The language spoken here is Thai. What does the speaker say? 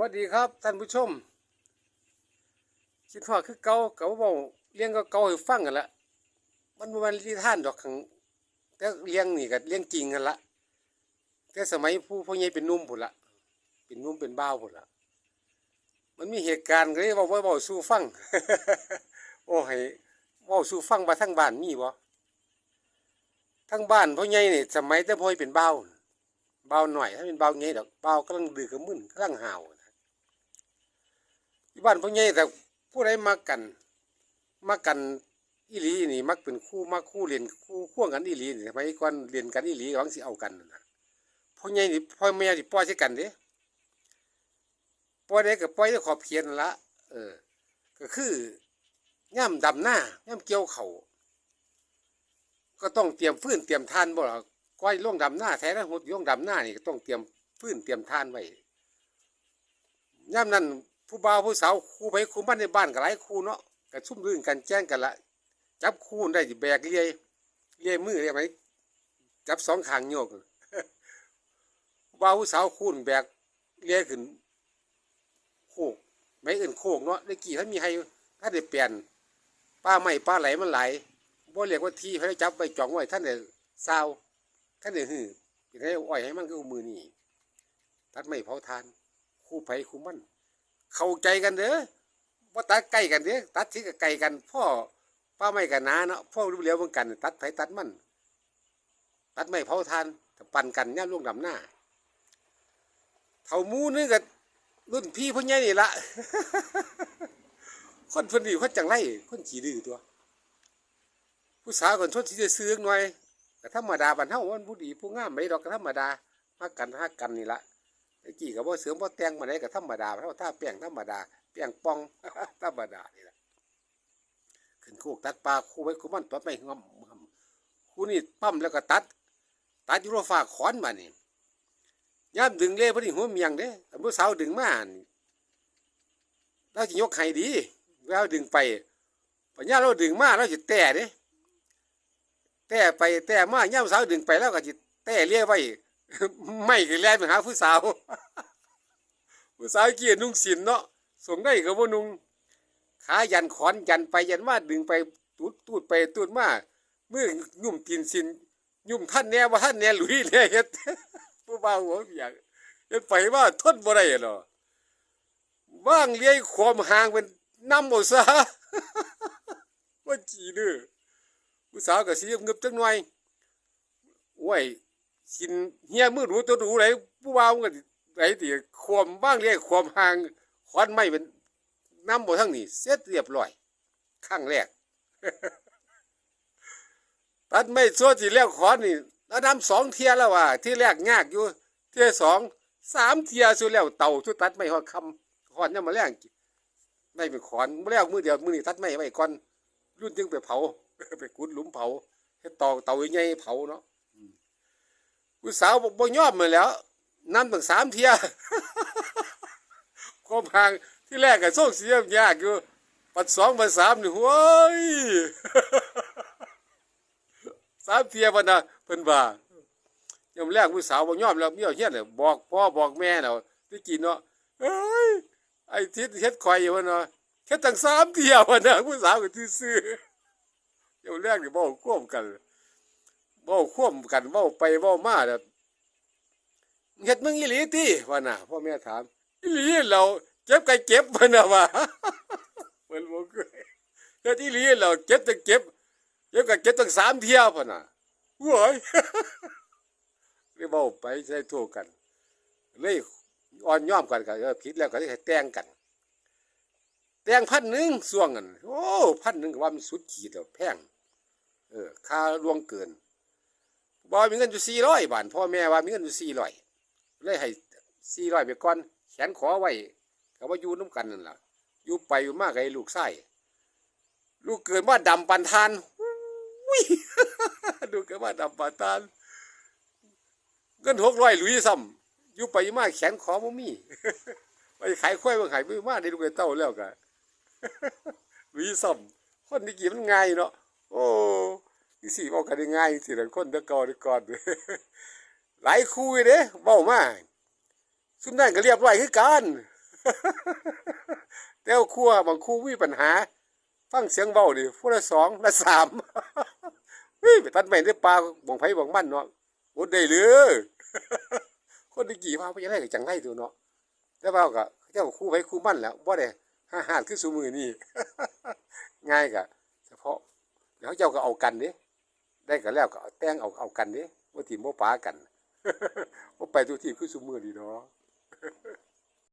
วัสดีครับท่านผู้ชมคิดว่าคือเกาเกาเบาเลี้ยงก็เกาให้ฟังกันละมันมันที่ท่านดอกขังแต่เลี้ยงนี่ก็เลี้ยงจริงกันละแต่สมัยผู้พ่อใหญ่เป็นนุ่มพุ่นละเป็นนุ่มเป็นบ่าวพุ่นละมันมีเหตุการณ์ก็เลยเว้าเว้าเว้าสู่ฟัง โอ้ให้เว้าสู่ฟังว่าทั้งบ้านมีบ่ทั้งบ้านพ่อใหญ่เนี่ยสมัยแต่พ่อใหญ่เป็นเบาวน่ะบ่าหน่อยถ้าเป็นเบาวใหญ่ดอกเบากำลังดื้อกำมึนกำลังห่าว ที่บ้านพ่อใหญ่แต่ผู้ใดมักกันมักกันอีหลีนี่มักเป็นคู่มักคู่เรียนคู่ควงกันอีหลีนี่สมัยก่อนเรียนกันอีหลีหวังสิเอากันนะพ่อใหญ่นี่พ่อแม่ที่ปล่อยใช้กันเด้ปล่อยได้ก็ปล่อยได้ขอบเขียนละเออ ก็คือย่ำดำหน้าย่ำเกี่ยวเขาก็ต้องเตรียมฟื้นเตรียมทานบ่ล่ะก้อยล่วงดำหน้าแท้แล้วหดล่วงดำหน้านี่ก็ต้องเตรียมฟื้นเตรียมทานไว้ย่ำนั้น ผู้บ่าวผู้สาวคู่ไปคู่มันในบ้านก็หลายคู่เนาะก็ซุ่มรื่นกันแจ้งกันละจับคู่ได้แบกเลียเลียมือเรียกไหมจับสองขางโยกผู้บ่าวผู้สาวคู่แบกเลียขึ้นโคกไม่อื่นโคกเนาะได้กี่ถ้ามีให้ถ้าได้เปลี่ยนป้าไม่ป้าไหลมันไหลบ่เรียกว่าที่ให้จับไปจ่องไว้ท่านเด้ซาวท่านเด้หื้อเป็นให้อ้อยให้มันคือมือนี่ทัดไม่เผาทานคู่ไผคู่มัน เข้าใจกันเด้อว่าตัดใกล้กันเด้อตัดที่กับไก่กัน พ่อป้าไม่กันนาเนาะพ่อรู้เลี้ยวเหมือนกัน ตัดไผตัดมัน ตัดไม่เผาทานปั่นกันย่ำล่วงดำหน้าเท่ามูนึงกับรุ่นพี่พ่อใหญ่นี่ละคนเพิ่นนี่คนจังไรคนขี้ดื้อตัว ผู้สาวคนชดที่จะซื้อหน่อยก็ธรรมดาบันเท่าวันผู้ดีผู้งามไม่ดอกธรรมดามากันฮักกันนี่ละ กี้ก็บ่เสริมบ่แต่งมาได้ก็ธรรมดาเท่าะถ้าแป้งธรรมดาแป้งปองธรรมดานี่แหละขึ้นโคกตัดปลาคู่ไว้คู่มันตัดไม่งำงำคู่นี่ปั้มแล้วก็ตัด ตัดยู่รฟ้าขอนมานี่ย่ามดึงเล่พอดีหัวเมียงเด้อันผู้สาวดึงมาเราจะยกให้ดีแล้วดึงไปปัญญาเราดึงมาเราจะแต่เด้แต่ไปแต่มาย่ามสาวดึงไปแล้วก็จะแต่เลี้ยไว้ ไม่ก็แล่นไปหาผู้สาว ผู้สาวเกียนุ่งสินเนาะส่งได้ก็บ่านุ่งขายันขอนยันไปยันมาดึงไปตูดตูดไปตูดมาเมื่อยุ่มตีนสิน ยุ่มท่านแน่ว่าท่านแน่หลุยแน่เฮ็ดผู้บ่าวหัวเปียกเฮ็ดไปว่าทนบ่ได้เนาะว่างเลี้ยความห่างเป็นน้ำบ่ซะว่าจีเด้อผู้สาวก็สิเงึบจักหน่อยโอ้ย กินเฮียมือรู้ตัวรู้ไหนผู้บ่าวมันก็ไหนตีความบ้างเรียกความห่างควันไม่เป็นน้ำบ่ทั้งนี้เสร็จเรียบร้อยข้างแรกตัดไม่ซัวที่แล้วขอนนี่แล้วน้ำสองเทียแล้วว่าที่แรกยากอยู่ เทียสองสามเทียสุดแล้วเต่าชุตัดไม่หอดคำขอนยังมาแรงไม่เป็นขอนมาแล้วมือเดียวมือนี่ตัดไม่ไว้ก่อนรุ่นจึงไปเผาไปกุดหลุมเผาให้ตอกเต่าใหญ่เผาเนาะ ผู้สาวบอกบ่ยอมมาแล้วน้ำตั้งสามเทียความห่างที่แรกก็โซ่เสียมยากอยู่ปัดสองปัดสามนี่โว้ยสามเทียพันนะเพิ่นว่าย่ำแรกผู้สาวบ่ยอมแล้วเมี่ยวเฮียนเลยบอกพ่อบอกแม่แล้วที่กินเนาะเอ้ยไอ้ทิศเฮ็ดคอยอยู่ว่าเนาะเฮ็ดตั้งสามเทียพันนะผู้สาวก็ซื่อๆย่ำแรกนี่บ่ควบกันเว้าคว่ำกันเว้าไปเว้ามาแบบเฮ็ดมึงอีหลีติว่าน่ะพ่อแม่ถามอีหลีเราเก็บไก่เก็บว่าน่ะว่าเพิ่นบ่เคยเฮ็ดอีหลีเราเก็บแต่เก็บเก็บก็เก็บตั้งสามเที่ยวพุ่นน่ะโว้ยเลยเว้าไปใส่โทรกันเลยอ่อนย่อมกันก็ผิดแล้วก็เลยให้แต่งกัน แต่งพันหนึ่งส่วงกันโอ้พันหนึ่งก็ว่ามันสุดขีดแล้วแพงเออค่าล่วงเกิน บอยมีเงินอยู่สี่ร้อยบาทพ่อแม่ว่ามีเงินอยู่สี่ร้อยเลยให้สี่ร้อยไปก่อนแขนขอไว้ก็ว่าอยู่น้ำกันนั่นแหละอยู่ไปอยู่มากไอ้ลูกไส้ลูกเกิดมาดำปันทานวิลูกเกิดมาดำปันทานเงินหกร้อยหลุยซ้ำอยู่ไปอยู่มากแขนขอบ่มีไปขายควายมางขายไปมาได้ลูกไอ้เต้าแล้วกันหลุยซ้ำคนนี้กี่มันง่ายเนาะโอ้ ที่สี่บอกกันได้ง่ายสิหลังคนตะกอนตะกอนหลายคู่เด้เบ้ามาซุ่มนั่นก็เรียบร้อยคือกันแต่ว่าครั่วบางคู่มีปัญหา ฟังเสียงเบาดิผู้ละสองละสามเฮ้ยไปตัดไม้ได้ปลาบ่งไผ่บ่งมันเนาะอดได้เลยคนตะกี้ว่าบ่ยังไดก็จังไดตัวเนาะแต่ว่าก็เจ้าคู่ไผ่คู่มันแล้วบ่ได้ห้าหาดคือซุมื้อนี้ง่ายก็เฉพาะเดี๋ยวเจ้าก็เอากันเด้ ได้กันแล้วก็แต่งเอาเอากันเด้ว่าทีมบ่ปากันว่าไปทุกทีคือซุมือดีเนาะ